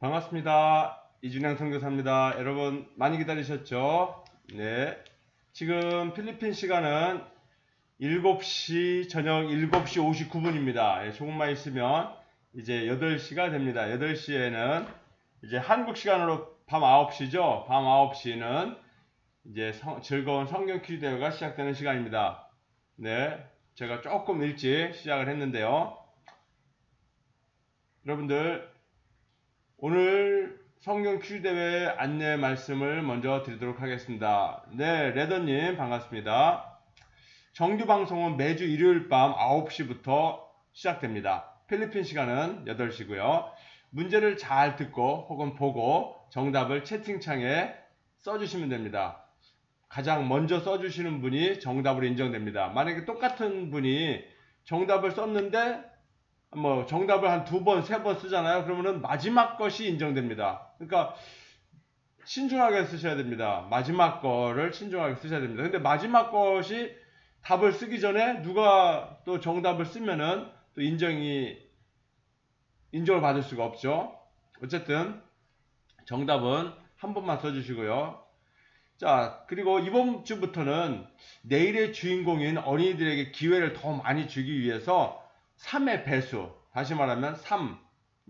반갑습니다. 이준영 선교사입니다. 여러분 많이 기다리셨죠? 네. 지금 필리핀 시간은 7시 저녁 7시 59분입니다. 예, 조금만 있으면 이제 8시가 됩니다. 8시에는 이제 한국 시간으로 밤 9시죠. 밤 9시는 이제 성, 즐거운 성경 퀴즈 대회가 시작되는 시간입니다. 네. 제가 조금 일찍 시작을 했는데요. 여러분들 오늘 성경 퀴즈 대회 안내 말씀을 먼저 드리도록 하겠습니다. 네, 레더님 반갑습니다. 정규 방송은 매주 일요일 밤 9시부터 시작됩니다. 필리핀 시간은 8시고요. 문제를 잘 듣고 혹은 보고 정답을 채팅창에 써주시면 됩니다. 가장 먼저 써주시는 분이 정답으로 인정됩니다. 만약에 똑같은 분이 정답을 썼는데 뭐 정답을 한 두 번, 세 번 쓰잖아요. 그러면은 마지막 것이 인정됩니다. 그러니까 신중하게 쓰셔야 됩니다. 마지막 거를 신중하게 쓰셔야 됩니다. 근데 마지막 것이 답을 쓰기 전에 누가 또 정답을 쓰면은 또 인정이 인정을 받을 수가 없죠. 어쨌든 정답은 한 번만 써주시고요. 자, 그리고 이번 주부터는 내일의 주인공인 어린이들에게 기회를 더 많이 주기 위해서 3의 배수, 다시 말하면 3,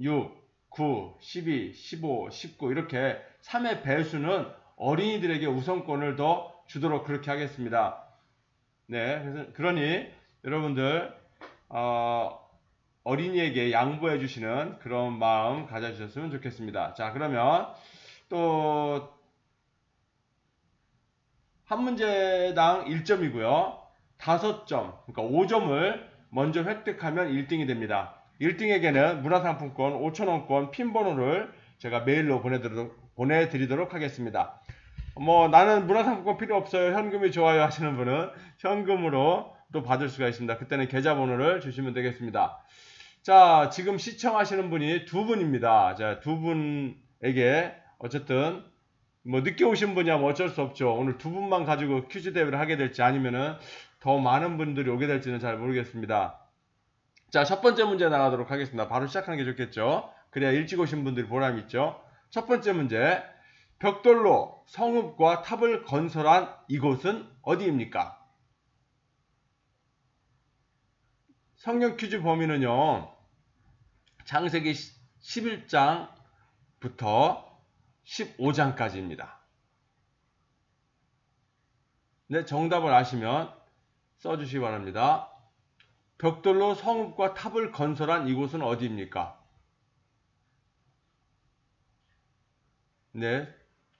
6, 9, 12, 15, 19 이렇게 3의 배수는 어린이들에게 우선권을 더 주도록 그렇게 하겠습니다. 네, 그래서 그러니 여러분들 어, 어린이에게 양보해 주시는 그런 마음 가져주셨으면 좋겠습니다. 자, 그러면 또 한 문제당 1점이고요. 5점, 그러니까 5점을 먼저 획득하면 1등이 됩니다. 1등에게는 문화상품권 5천원권 핀번호를 제가 메일로 보내드리도록, 보내드리도록 하겠습니다. 뭐 나는 문화상품권 필요 없어요. 현금이 좋아요 하시는 분은 현금으로 또 받을 수가 있습니다. 그때는 계좌번호를 주시면 되겠습니다. 자, 지금 시청하시는 분이 두 분입니다. 자, 두 분에게 어쨌든 뭐 늦게 오신 분이야 뭐 어쩔 수 없죠. 오늘 두 분만 가지고 퀴즈 대회를 하게 될지 아니면은 더 많은 분들이 오게 될지는 잘 모르겠습니다. 자, 첫 번째 문제 나가도록 하겠습니다. 바로 시작하는 게 좋겠죠. 그래야 일찍 오신 분들이 보람 있죠. 첫 번째 문제. 벽돌로 성읍과 탑을 건설한 이곳은 어디입니까? 성경 퀴즈 범위는요. 창세기 11장부터 15장까지입니다. 네, 정답을 아시면 써주시기 바랍니다. 벽돌로 성읍과 탑을 건설한 이곳은 어디입니까? 네.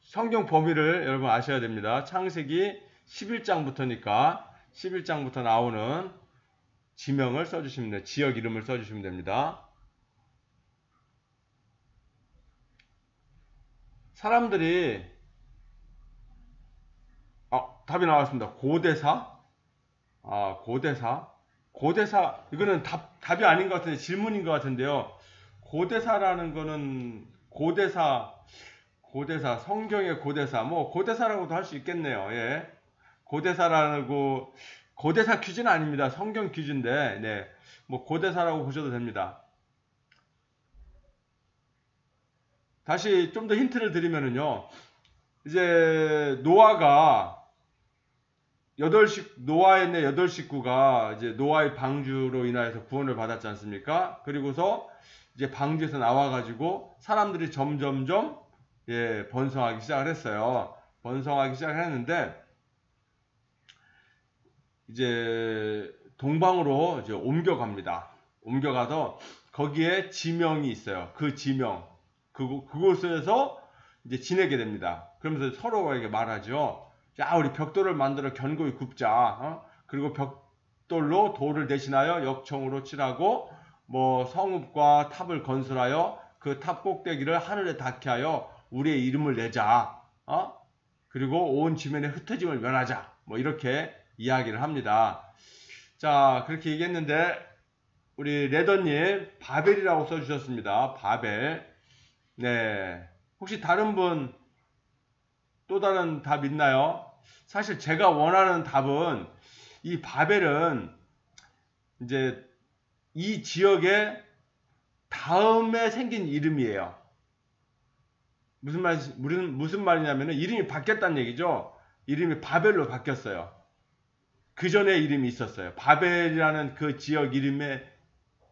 성경 범위를 여러분 아셔야 됩니다. 창세기 11장부터니까 11장부터 나오는 지명을 써주시면 돼요. 지역 이름을 써주시면 됩니다. 사람들이 아, 답이 나왔습니다. 고대사? 아, 고대사? 고대사, 이거는 답, 답이 아닌 것 같은데 질문인 것 같은데요. 고대사라는 거는 고대사, 고대사, 성경의 고대사, 뭐 고대사라고도 할 수 있겠네요. 예. 고대사라고, 고대사 퀴즈는 아닙니다. 성경 퀴즈인데, 네. 뭐 고대사라고 보셔도 됩니다. 다시 좀 더 힌트를 드리면은요. 이제 노아가 여덟 식 노아의 내 여덟 식구가 이제 노아의 방주로 인하여서 구원을 받았지 않습니까? 그리고서 이제 방주에서 나와가지고 사람들이 점점점 예, 번성하기 시작을 했어요. 번성하기 시작을 했는데 이제 동방으로 이제 옮겨갑니다. 옮겨가서 거기에 지명이 있어요. 그 지명 그, 그곳에서 이제 지내게 됩니다. 그러면서 서로에게 말하죠. 자, 우리 벽돌을 만들어 견고히 굽자. 어? 그리고 벽돌로 돌을 대신하여 역청으로 칠하고 뭐 성읍과 탑을 건설하여 그 탑 꼭대기를 하늘에 닿게 하여 우리의 이름을 내자. 어? 그리고 온 지면에 흩어짐을 면하자. 뭐 이렇게 이야기를 합니다. 자, 그렇게 얘기했는데 우리 레더님 바벨이라고 써주셨습니다. 바벨. 네. 혹시 다른 분 또 다른 답 있나요? 사실 제가 원하는 답은 이 바벨은 이제 이 지역의 다음에 생긴 이름이에요. 무슨 말 무슨 무슨 말이냐면은 이름이 바뀌었다는 얘기죠. 이름이 바벨로 바뀌었어요. 그 전에 이름이 있었어요. 바벨이라는 그 지역 이름의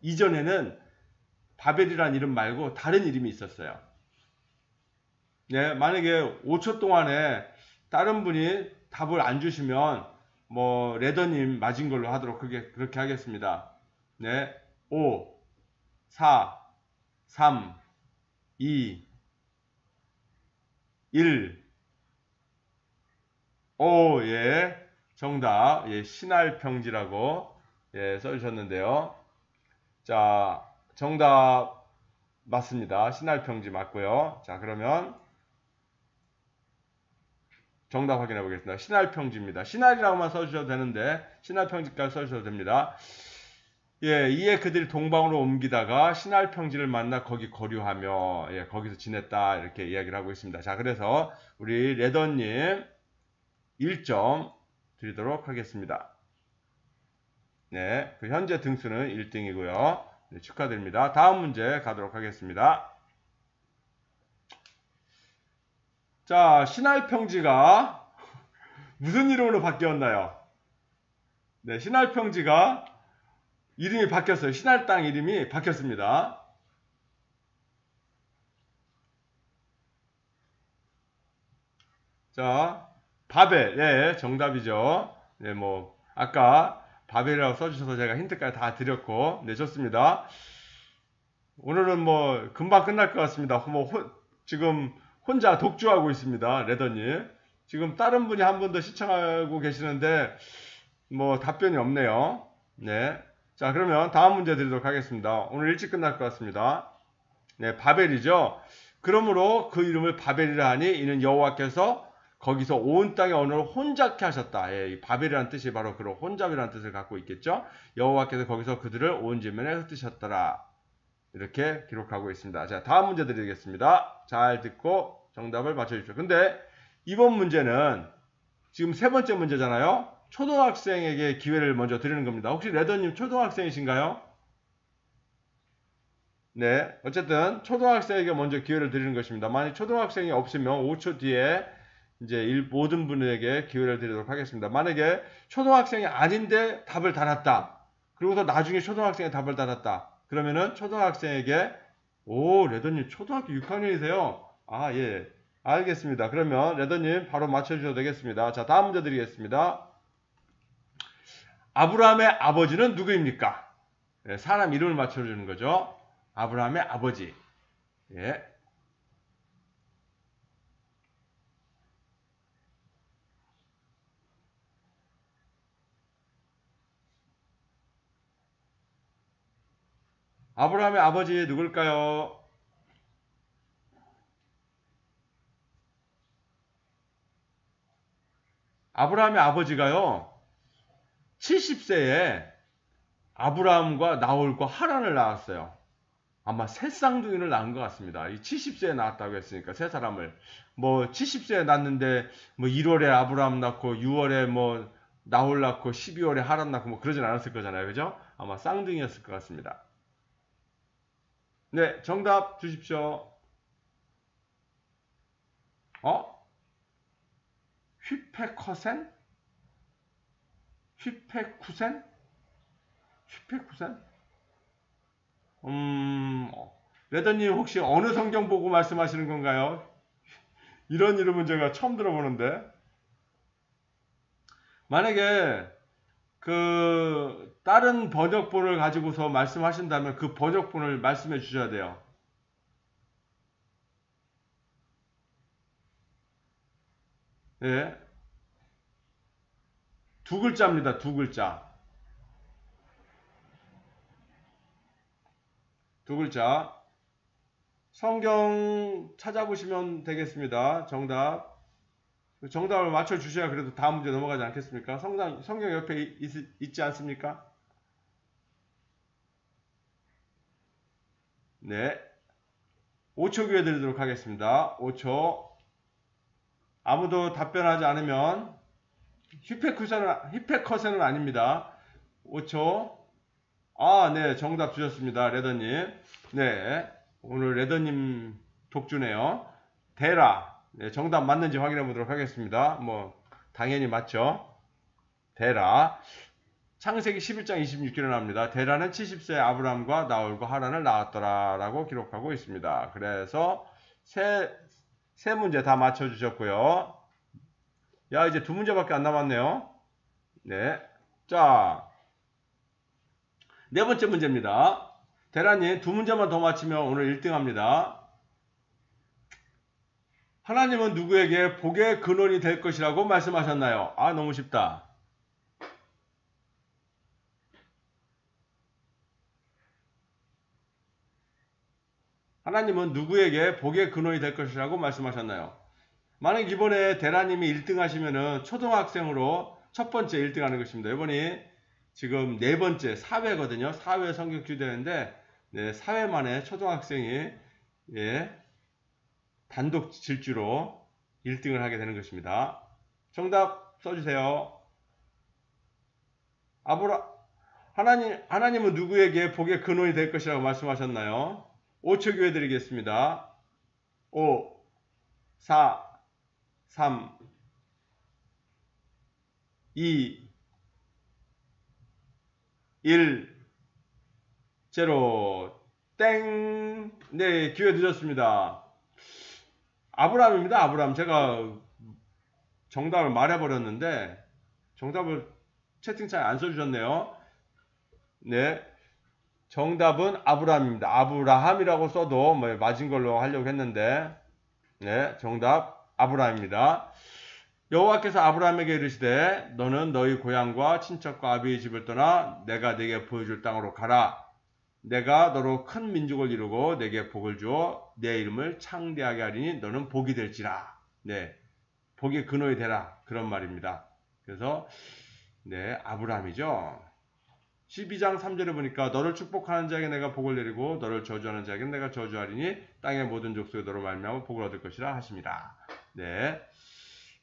이전에는 바벨이라는 이름 말고 다른 이름이 있었어요. 네, 만약에 5초 동안에 다른 분이 답을 안 주시면 뭐 레더님 맞은 걸로 하도록 그렇게, 그렇게 하겠습니다. 네, 5, 4, 3, 2, 1. 오, 예. 정답. 예, 신할평지라고 예, 써주셨는데요. 자, 정답 맞습니다. 신할평지 맞고요. 자, 그러면 정답 확인해 보겠습니다. 신할평지입니다. 신할이라고만 써주셔도 되는데 신할평지까지 써주셔도 됩니다. 예, 이에 그들이 동방으로 옮기다가 신할평지를 만나 거기 거류하며 예, 거기서 지냈다 이렇게 이야기를 하고 있습니다. 자, 그래서 우리 레더님 1점 드리도록 하겠습니다. 네, 그 현재 등수는 1등이고요. 네, 축하드립니다. 다음 문제 가도록 하겠습니다. 자, 신할평지가 무슨 이름으로 바뀌었나요? 네, 신할평지가 이름이 바뀌었어요. 신할 땅 이름이 바뀌었습니다. 자, 바벨. 예, 정답이죠. 네, 뭐, 아까 바벨이라고 써주셔서 제가 힌트까지 다 드렸고, 네, 좋습니다. 오늘은 뭐, 금방 끝날 것 같습니다. 뭐, 호, 지금 혼자 독주하고 있습니다. 레더님. 지금 다른 분이 한 분 더 시청하고 계시는데, 뭐, 답변이 없네요. 네. 자, 그러면 다음 문제 드리도록 하겠습니다. 오늘 일찍 끝날 것 같습니다. 네, 바벨이죠. 그러므로 그 이름을 바벨이라 하니 이는 여호와께서 거기서 온 땅의 언어를 혼잡케 하셨다. 예, 바벨이라는 뜻이 바로 그런 혼잡이라는 뜻을 갖고 있겠죠. 여호와께서 거기서 그들을 온 지면에 흩으셨더라. 이렇게 기록하고 있습니다. 자, 다음 문제 드리겠습니다. 잘 듣고 정답을 맞춰주십시오. 근데 이번 문제는 지금 세 번째 문제잖아요. 초등학생에게 기회를 먼저 드리는 겁니다. 혹시 레더님 초등학생이신가요? 네, 어쨌든 초등학생에게 먼저 기회를 드리는 것입니다. 만약 초등학생이 없으면 5초 뒤에 이제 일, 모든 분에게 기회를 드리도록 하겠습니다. 만약에 초등학생이 아닌데 답을 달았다. 그리고서 나중에 초등학생이 답을 달았다. 그러면은 초등학생에게 오 레더님 초등학교 6학년이세요? 아 예. 알겠습니다. 그러면 레더님 바로 맞춰주셔도 되겠습니다. 자 다음 문제 드리겠습니다. 아브라함의 아버지는 누구입니까? 예, 사람 이름을 맞춰주는 거죠. 아브라함의 아버지. 예. 아브라함의 아버지 누굴까요? 아브라함의 아버지가요. 70세에 아브라함과 나홀과 하란을 낳았어요. 아마 새 쌍둥이를 낳은 것 같습니다. 이 70세에 낳았다고 했으니까 세 사람을 뭐 70세에 낳는데 뭐 1월에 아브라함 낳고 6월에 뭐 나홀 낳고 12월에 하란 낳고 뭐 그러진 않았을 거잖아요. 그죠? 아마 쌍둥이였을 것 같습니다. 네, 정답 주십시오. 어? 휘페커센? 휘페쿠센? 휘페쿠센? 음, 레더님 혹시 어느 성경 보고 말씀하시는 건가요? 이런 이름은 제가 처음 들어보는데. 만약에 그 다른 번역본을 가지고서 말씀하신다면 그 번역본을 말씀해 주셔야 돼요. 예. 두 글자입니다. 두 글자. 두 글자. 성경 찾아보시면 되겠습니다. 정답. 정답을 맞춰 주셔야 그래도 다음 문제 넘어가지 않겠습니까? 성당, 성경 옆에 있, 있지 않습니까? 네. 5초 기회 드리도록 하겠습니다. 5초. 아무도 답변하지 않으면 히페쿠션은, 히페커센은 아닙니다. 5초. 아, 네. 정답 주셨습니다. 레더님. 네. 오늘 레더님 독주네요. 데라. 네, 정답 맞는지 확인해 보도록 하겠습니다. 뭐, 당연히 맞죠? 데라. 창세기 11장 26절에 나옵니다. 데라는 70세 아브람과 나홀과 하란을 낳았더라 라고 기록하고 있습니다. 그래서 세, 세 문제 다 맞춰주셨고요. 야 이제 두 문제밖에 안 남았네요. 네. 자, 네 번째 문제입니다. 대라님 두 문제만 더 맞히면 오늘 1등 합니다. 하나님은 누구에게 복의 근원이 될 것이라고 말씀하셨나요? 아 너무 쉽다. 하나님은 누구에게 복의 근원이 될 것이라고 말씀하셨나요? 만약 이번에 대라님이 1등 하시면은 초등학생으로 첫 번째 1등 하는 것입니다. 이번이 지금 네 번째 4회거든요. 4회 성경 주대인데 네, 4회 만에 초등학생이 예, 단독 질주로 1등을 하게 되는 것입니다. 정답 써주세요. 아브라 하나님 하나님은 누구에게 복의 근원이 될 것이라고 말씀하셨나요? 5초 기회 드리겠습니다. 5, 4, 3, 2, 1, 0, 땡! 네, 기회 드렸습니다. 아브라함입니다, 아브라함. 제가 정답을 말해버렸는데, 정답을 채팅창에 안 써주셨네요. 네. 정답은 아브라함입니다. 아브라함이라고 써도 뭐 맞은 걸로 하려고 했는데 네, 정답 아브라함입니다. 여호와께서 아브라함에게 이르시되 너는 너희 고향과 친척과 아비의 집을 떠나 내가 네게 보여줄 땅으로 가라. 내가 너로 큰 민족을 이루고 내게 복을 주어 내 이름을 창대하게 하리니 너는 복이 될지라. 네. 복의 근원이 되라. 그런 말입니다. 그래서 네, 아브라함이죠. 12장 3절에 보니까 너를 축복하는 자에게 내가 복을 내리고 너를 저주하는 자에게 내가 저주하리니 땅의 모든 족속이 너로 말미암아 복을 얻을 것이라 하십니다. 네.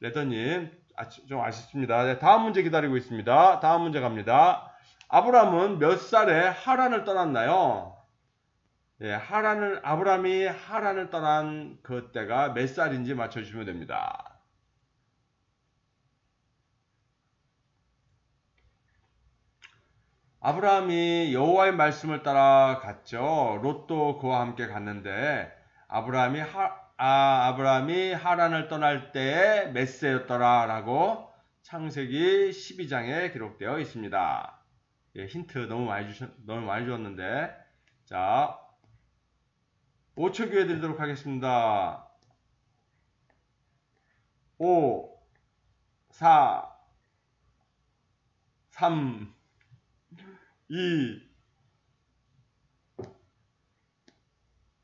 레더님 좀 아쉽습니다. 네, 다음 문제 기다리고 있습니다. 다음 문제 갑니다. 아브라함은 몇 살에 하란을 떠났나요? 네, 하란을 아브라함이 하란을 떠난 그때가 몇 살인지 맞춰주시면 됩니다. 아브라함이 여호와의 말씀을 따라 갔죠. 롯도 그와 함께 갔는데 아브라함이 하, 아, 아브라함이 하란을 떠날 때에 몇 세였더라라고 창세기 12장에 기록되어 있습니다. 예, 힌트 너무 많이 주셨 너무 많이 주었는데 자 5초 기회 드리도록 하겠습니다. 5 4 3 2,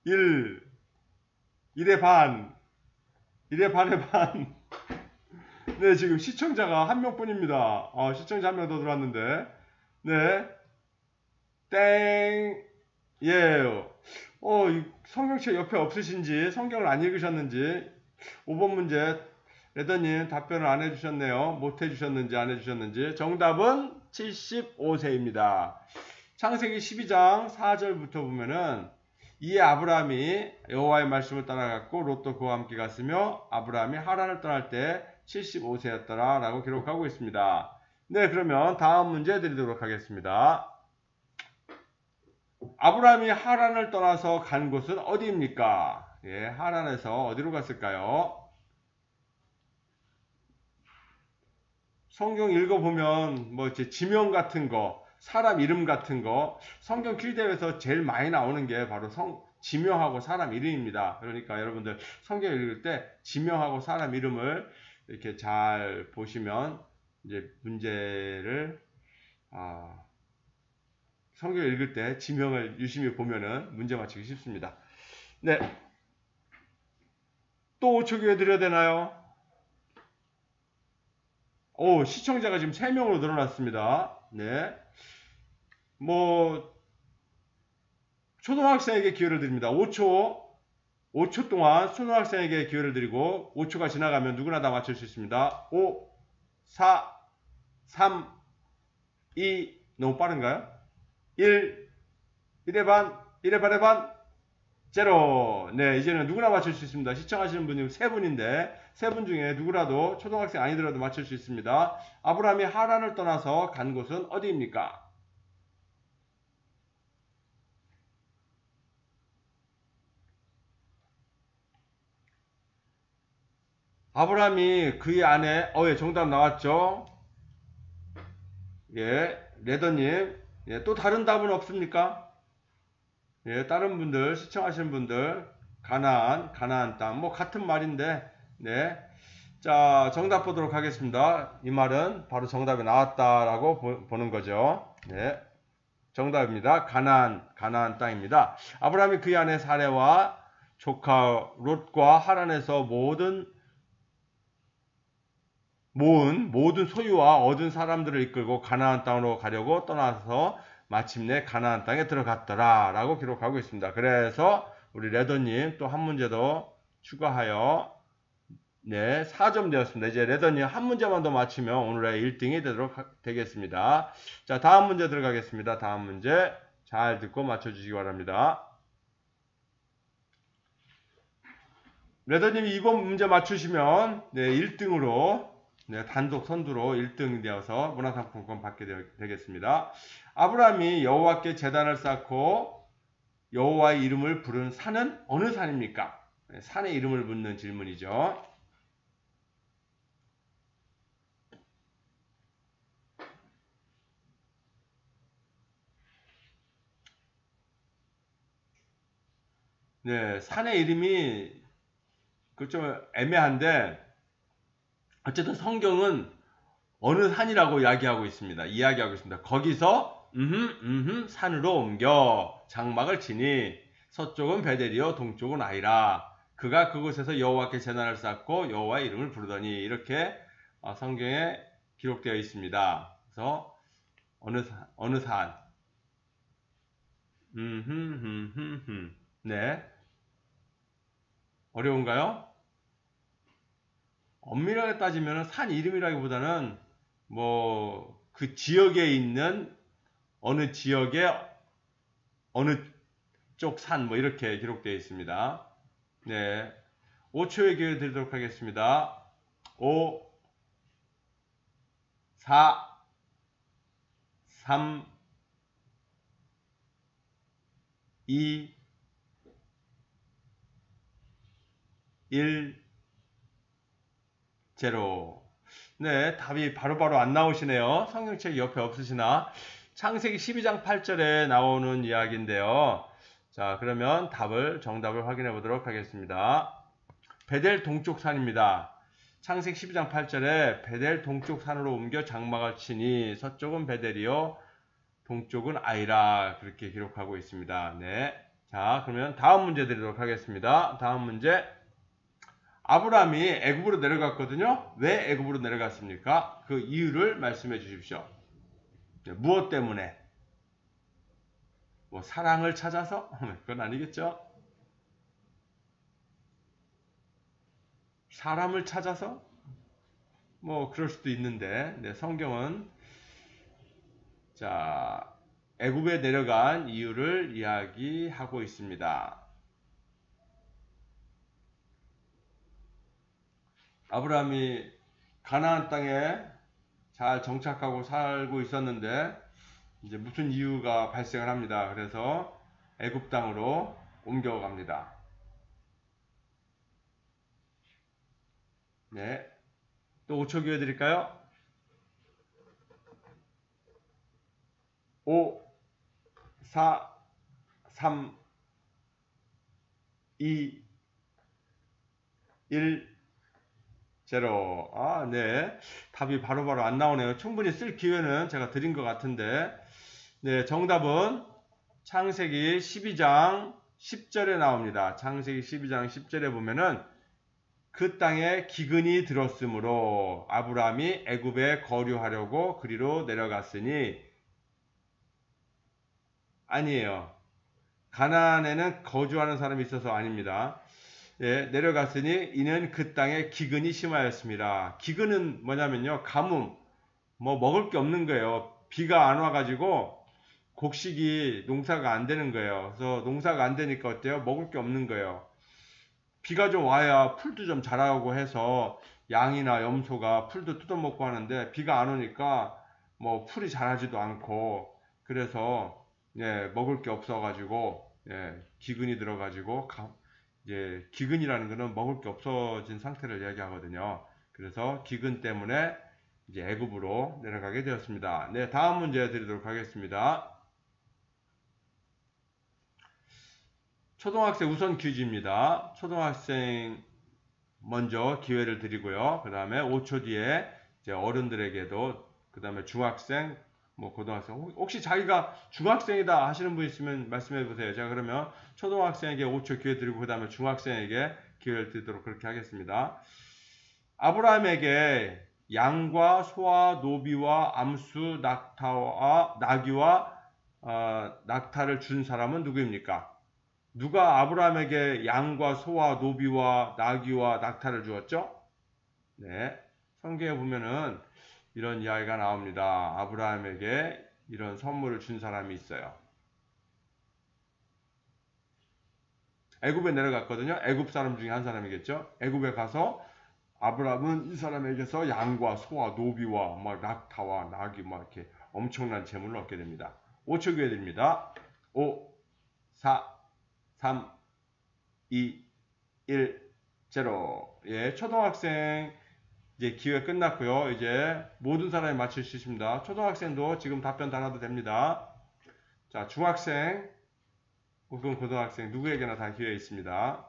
1, 1의 반, 1의 반의 반. 네, 지금 시청자가 한 명뿐입니다. 어, 시청자 한 명 더 들어왔는데. 네. 땡. 예. 어, 성경책 옆에 없으신지, 성경을 안 읽으셨는지, 5번 문제, 레더님 답변을 안 해주셨네요. 못 해주셨는지 안 해주셨는지. 정답은 75세입니다. 창세기 12장 4절부터 보면은 이에 아브라함이 여호와의 말씀을 따라갔고 롯도 그와 함께 갔으며 아브라함이 하란을 떠날 때 75세였더라 라고 기록하고 있습니다. 네 그러면 다음 문제 드리도록 하겠습니다. 아브라함이 하란을 떠나서 간 곳은 어디입니까? 예, 하란에서 어디로 갔을까요? 성경 읽어보면 뭐 이제 지명 같은 거, 사람 이름 같은 거, 성경 킬대에서 제일 많이 나오는 게 바로 성, 지명하고 사람 이름입니다. 그러니까 여러분들 성경 읽을 때 지명하고 사람 이름을 이렇게 잘 보시면 이제 문제를 아, 성경 읽을 때 지명을 유심히 보면은 문제 맞히기 쉽습니다. 네. 또 5초 기회 드려야 되나요? 오, 시청자가 지금 3명으로 늘어났습니다. 네. 뭐, 초등학생에게 기회를 드립니다. 5초, 5초 동안 초등학생에게 기회를 드리고, 5초가 지나가면 누구나 다 맞출 수 있습니다. 5, 4, 3, 2, 너무 빠른가요? 1, 1의 반, 1의 반의 반, 제로. 네, 이제는 누구나 맞출 수 있습니다. 시청하시는 분이 세 분인데 세 분 중에 누구라도 초등학생 아니더라도 맞출 수 있습니다. 아브라함이 하란을 떠나서 간 곳은 어디입니까? 아브라함이 그의 아내, 어, 예, 정답 나왔죠? 예, 레더님, 예, 또 다른 답은 없습니까? 예, 다른 분들, 시청하시는 분들, 가나안, 가나안 땅, 뭐 같은 말인데, 네. 자, 정답 보도록 하겠습니다. 이 말은 바로 정답이 나왔다라고 보, 보는 거죠. 네. 정답입니다. 가나안, 가나안 땅입니다. 아브라함이 그의 아내 사례와 조카 롯과 하란에서 모든 모은 모든 소유와 얻은 사람들을 이끌고 가나안 땅으로 가려고 떠나서 마침내 가나안 땅에 들어갔더라 라고 기록하고 있습니다. 그래서 우리 레더님 또 한 문제 더 추가하여 네 4점 되었습니다. 이제 레더님 한 문제만 더 맞추면 오늘의 1등이 되도록 되겠습니다. 자 다음 문제 들어가겠습니다. 다음 문제 잘 듣고 맞춰주시기 바랍니다. 레더님이 이번 문제 맞추시면 네 1등으로 네, 단독 선두로 1등 되어서 문화상품권 받게 되, 겠습니다 아브라함이 여호와께 재단을 쌓고 여호와의 이름을 부른 산은 어느 산입니까? 네, 산의 이름을 묻는 질문이죠. 네, 산의 이름이 그좀 애매한데 어쨌든 성경은 어느 산이라고 이야기하고 있습니다. 이야기하고 있습니다. 거기서 음흠 음흠 산으로 옮겨 장막을 치니 서쪽은 베델이요 동쪽은 아이라 그가 그곳에서 여호와께 재난을 쌓고 여호와의 이름을 부르더니 이렇게 어, 성경에 기록되어 있습니다. 그래서 어느 산 어느 산 음 흠 흠 흠 흠 네 어려운가요? 엄밀하게 따지면 산 이름이라기보다는 뭐 그 지역에 있는 어느 지역에 어느 쪽 산 뭐 이렇게 기록되어 있습니다. 네. 5초의 기회 드리도록 하겠습니다. 5 4 3 2 1 제로. 네, 답이 바로바로 바로 안 나오시네요. 성경책 옆에 없으시나? 창세기 12장 8절에 나오는 이야기인데요. 자, 그러면 답을, 정답을 확인해 보도록 하겠습니다. 베델 동쪽 산입니다. 창세기 12장 8절에 베델 동쪽 산으로 옮겨 장막을 치니 서쪽은 베델이요, 동쪽은 아이라 그렇게 기록하고 있습니다. 네. 자, 그러면 다음 문제 드리도록 하겠습니다. 다음 문제. 아브라함이 애굽으로 내려갔거든요. 왜 애굽으로 내려갔습니까? 그 이유를 말씀해 주십시오. 무엇 때문에? 뭐 사랑을 찾아서? 그건 아니겠죠? 사람을 찾아서? 뭐 그럴 수도 있는데 네, 성경은 자 애굽에 내려간 이유를 이야기하고 있습니다. 아브라함이 가나안 땅에 잘 정착하고 살고 있었는데 이제 무슨 이유가 발생을 합니다. 그래서 애굽 땅으로 옮겨갑니다. 네. 또 5초 기회 드릴까요? 5, 4, 3, 2, 1, 제로. 아, 네. 답이 바로바로 바로 안 나오네요. 충분히 쓸 기회는 제가 드린 것 같은데. 네, 정답은 창세기 12장 10절에 나옵니다. 창세기 12장 10절에 보면은 그 땅에 기근이 들었으므로 아브라함이 애굽에 거류하려고 그리로 내려갔으니 아니에요. 가나안에는 거주하는 사람이 있어서 아닙니다. 예, 내려갔으니 이는 그 땅에 기근이 심하였습니다. 기근은 뭐냐면요. 가뭄, 뭐 먹을 게 없는 거예요. 비가 안 와가지고 곡식이 농사가 안 되는 거예요. 그래서 농사가 안 되니까 어때요? 먹을 게 없는 거예요. 비가 좀 와야 풀도 좀 자라고 해서 양이나 염소가 풀도 뜯어먹고 하는데 비가 안 오니까 뭐 풀이 자라지도 않고 그래서 예, 먹을 게 없어가지고 예, 기근이 들어가지고 가, 이제 기근이라는 거는 먹을 게 없어진 상태를 이야기하거든요. 그래서 기근 때문에 이제 애굽으로 내려가게 되었습니다. 네, 다음 문제 드리도록 하겠습니다. 초등학생 우선 퀴즈입니다. 초등학생 먼저 기회를 드리고요. 그 다음에 5초 뒤에 이제 어른들에게도 그 다음에 중학생, 뭐 고등학생 혹시 자기가 중학생이다 하시는 분 있으면 말씀해 보세요. 제가 그러면 초등학생에게 5초 기회 드리고 그 다음에 중학생에게 기회를 드리도록 그렇게 하겠습니다. 아브라함에게 양과 소와 노비와 암수 낙타와 나귀와 어, 낙타를 준 사람은 누구입니까? 누가 아브라함에게 양과 소와 노비와 나귀와 낙타를 주었죠? 네. 성경에 보면은 이런 이야기가 나옵니다. 아브라함에게 이런 선물을 준 사람이 있어요. 애굽에 내려갔거든요. 애굽 사람 중에 한 사람이겠죠. 애굽에 가서 아브라함은 이 사람에게서 양과 소와 노비와 막 낙타와 낙이 막 이렇게 엄청난 재물을 얻게 됩니다. 5초 기회 드립니다. 5, 4, 3, 2, 1, 0. 예, 초등학생 이제 기회 끝났고요. 이제 모든 사람이 맞힐 수 있습니다. 초등학생도 지금 답변 달아도 됩니다. 자, 중학생 혹은 고등학생 누구에게나 다 기회 있습니다.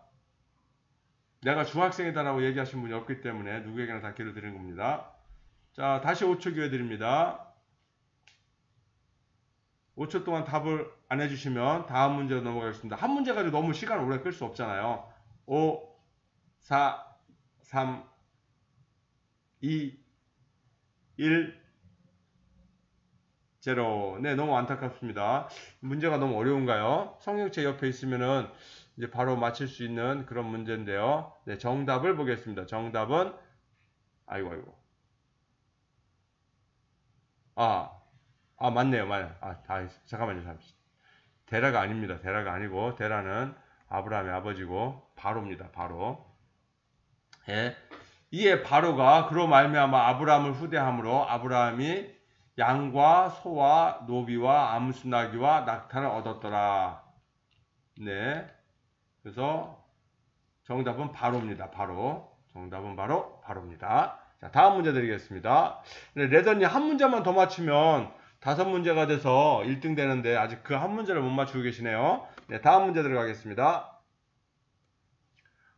내가 중학생이다라고 얘기하신 분이 없기 때문에 누구에게나 다 기회를 드리는 겁니다. 자, 다시 5초 기회 드립니다. 5초 동안 답을 안 해주시면 다음 문제로 넘어가겠습니다. 한 문제 가지고 너무 시간을 오래 끌 수 없잖아요. 5, 4, 3, 2, 1, 0. 네, 너무 안타깝습니다. 문제가 너무 어려운가요? 성경책 옆에 있으면은 이제 바로 맞힐 수 있는 그런 문제인데요. 네, 정답을 보겠습니다. 정답은 아이고 아이고. 아, 아 맞네요, 맞아요. 아, 다 잠깐만요, 잠시. 데라가 아닙니다. 데라가 아니고 데라는 아브라함의 아버지고 바로입니다. 바로. 예. 이에 바로가 그로 말미암아 아브라함을 후대함으로 아브라함이 양과 소와 노비와 암수나기와 낙타를 얻었더라. 네. 그래서 정답은 바로입니다. 바로. 정답은 바로 바로입니다. 자, 다음 문제 드리겠습니다. 네, 레더님 한 문제만 더 맞추면 다섯 문제가 돼서 1등 되는데 아직 그 한 문제를 못 맞추고 계시네요. 네, 다음 문제 들어가겠습니다.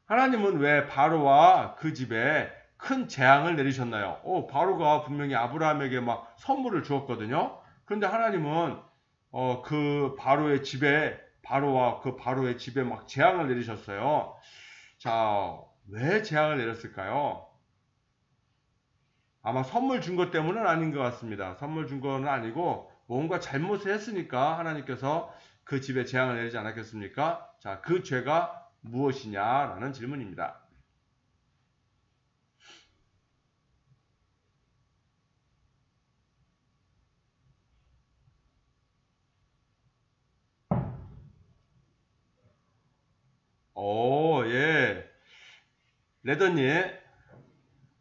하나님은 왜 바로와 그 집에 큰 재앙을 내리셨나요? 어, 바로가 분명히 아브라함에게 막 선물을 주었거든요. 그런데 하나님은 어, 그 바로의 집에 바로와 그 바로의 집에 막 재앙을 내리셨어요. 자, 왜 재앙을 내렸을까요? 아마 선물 준 것 때문은 아닌 것 같습니다. 선물 준 거는 아니고 뭔가 잘못을 했으니까 하나님께서 그 집에 재앙을 내리지 않았겠습니까? 자, 그 죄가 무엇이냐라는 질문입니다. 오, 예. 레더님,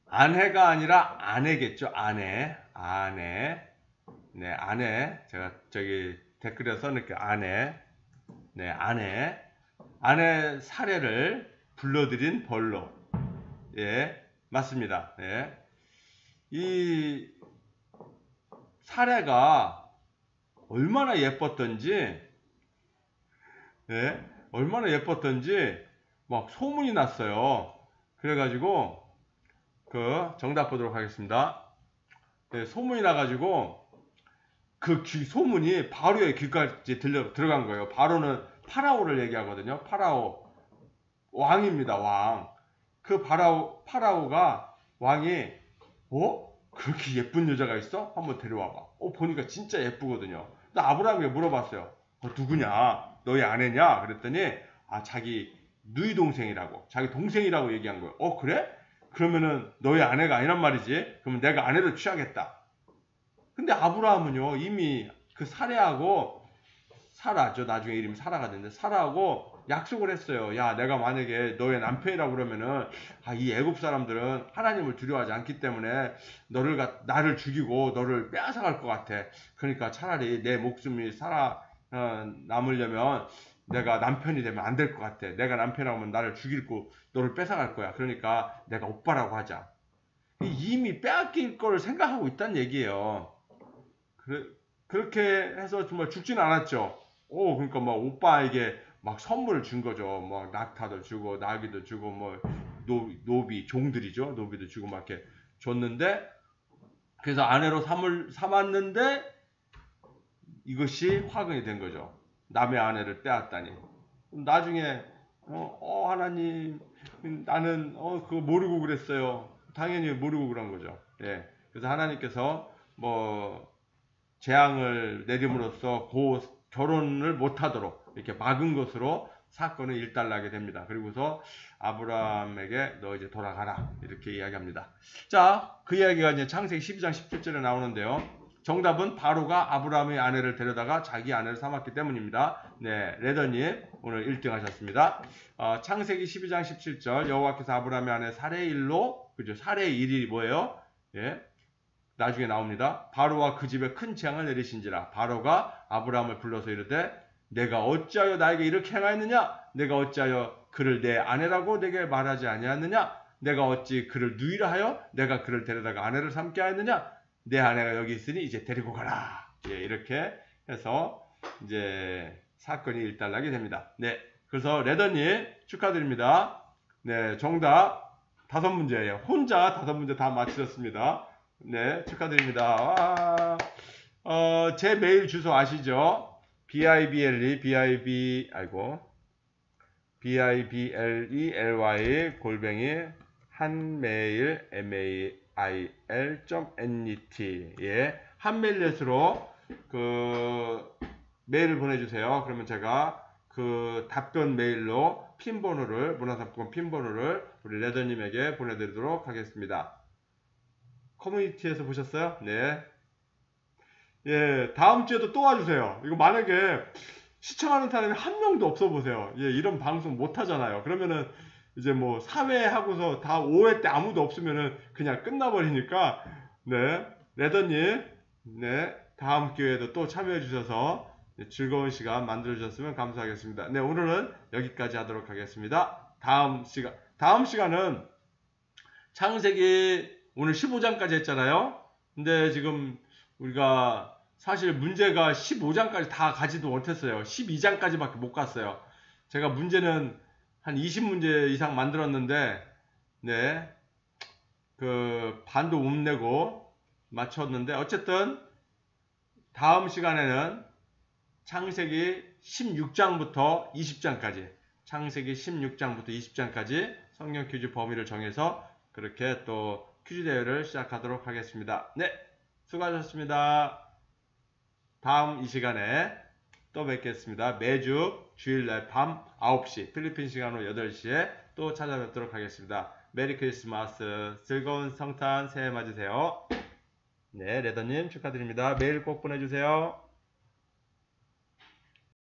아내가 아니라 아내겠죠? 아내, 아내. 네, 아내. 제가 저기 댓글에 써놓을게요. 아내. 네, 아내. 아내 사례를 불러들인 벌로. 예, 맞습니다. 예. 이 사례가 얼마나 예뻤던지, 예, 얼마나 예뻤던지 막 소문이 났어요. 그래가지고 그 정답 보도록 하겠습니다. 예, 소문이 나가지고 그 귀, 소문이 바로의 귀까지 들려 들어간 거예요. 바로는 파라오를 얘기하거든요. 파라오 왕입니다. 왕. 그 파라오 파라오가 왕이 어 그렇게 예쁜 여자가 있어? 한번 데려와 봐. 어 보니까 진짜 예쁘거든요. 나 아브라함에게 물어봤어요. 어, 누구냐? 너희 아내냐? 그랬더니 아 자기 누이 동생이라고 자기 동생이라고 얘기한 거예요. 어 그래? 그러면은 너희 아내가 아니란 말이지. 그러면 내가 아내를 취하겠다. 근데 아브라함은요 이미 그 사례하고 사라죠. 나중에 이름이 사라가 됐는데 사라하고 약속을 했어요. 야, 내가 만약에 너의 남편이라고 그러면은 아, 이 애굽 사람들은 하나님을 두려워하지 않기 때문에 너를 가, 나를 죽이고 너를 빼앗아갈 것 같아. 그러니까 차라리 내 목숨이 살아 어, 남으려면 내가 남편이 되면 안 될 것 같아. 내가 남편이라고 하면 나를 죽이고 너를 뺏어갈 거야. 그러니까 내가 오빠라고 하자. 이미 빼앗긴 걸 생각하고 있다는 얘기예요. 그래, 그렇게 해서 정말 죽지는 않았죠. 오, 그러니까 막 오빠에게 막 선물을 준 거죠. 뭐 낙타도 주고 나귀도 주고 뭐 노, 노비 종들이죠. 노비도 주고 막 이렇게 줬는데 그래서 아내로 삼을 삼았는데 이것이 화근이 된 거죠. 남의 아내를 빼앗다니. 나중에 어, 어 하나님 나는 어 그거 모르고 그랬어요. 당연히 모르고 그런 거죠. 예. 그래서 하나님께서 뭐 재앙을 내림으로써 고 결혼을 못하도록 이렇게 막은 것으로 사건은 일단나게 됩니다. 그리고서 아브라함에게 너 이제 돌아가라 이렇게 이야기합니다. 자, 그 이야기가 이제 창세기 12장 17절에 나오는데요. 정답은 바로가 아브라함의 아내를 데려다가 자기 아내를 삼았기 때문입니다. 네, 레더님 오늘 1등 하셨습니다. 어, 창세기 12장 17절 여호와께서 아브라함의 아내 사레일로 그죠? 사레일이 뭐예요? 예, 나중에 나옵니다. 바로와 그 집에 큰 재앙을 내리신지라 바로가 아브라함을 불러서 이르되 내가 어찌하여 나에게 이렇게 행하였느냐? 내가 어찌하여 그를 내 아내라고 내게 말하지 아니하느냐? 내가 어찌 그를 누이라 하여 내가 그를 데려다가 아내를 삼게 하였느냐? 내 아내가 여기 있으니 이제 데리고 가라. 예, 이렇게 해서 이제 사건이 일단나게 됩니다. 네. 그래서 레더님 축하드립니다. 네, 정답 다섯 문제예요. 혼자 다섯 문제 다 맞추셨습니다. 네, 축하드립니다. 와. 어, 제 메일 주소 아시죠? bible, bib, 아이고, biblely 골뱅이 한메일 mail.net 예, 한메일렛으로 그 메일을 보내주세요. 그러면 제가 그 답변 메일로 핀 번호를 문화상품권 핀 번호를 우리 레더님에게 보내드리도록 하겠습니다. 커뮤니티에서 보셨어요? 네. 예, 다음 주에도 또 와주세요. 이거 만약에 시청하는 사람이 한 명도 없어 보세요. 예, 이런 방송 못 하잖아요. 그러면은 이제 뭐 사회 하고서 다 5회 때 아무도 없으면은 그냥 끝나버리니까 네, 레더님, 네, 다음 기회에도 또 참여해 주셔서 즐거운 시간 만들어 주셨으면 감사하겠습니다. 네, 오늘은 여기까지 하도록 하겠습니다. 다음 시간, 다음 시간은 창세기 오늘 15장까지 했잖아요. 근데 지금 우리가 사실 문제가 15장까지 다 가지도 못했어요. 12장까지밖에 못 갔어요. 제가 문제는 한 20문제 이상 만들었는데, 네. 그, 반도 못 내고 맞췄는데, 어쨌든, 다음 시간에는 창세기 16장부터 20장까지, 창세기 16장부터 20장까지 성경 퀴즈 범위를 정해서 그렇게 또 퀴즈 대회를 시작하도록 하겠습니다. 네, 수고하셨습니다. 다음 이 시간에 또 뵙겠습니다. 매주 주일날 밤 9시 필리핀 시간으로 8시에 또 찾아뵙도록 하겠습니다. 메리 크리스마스 즐거운 성탄 새해 맞으세요. 네, 레더님 축하드립니다. 메일 꼭 보내주세요.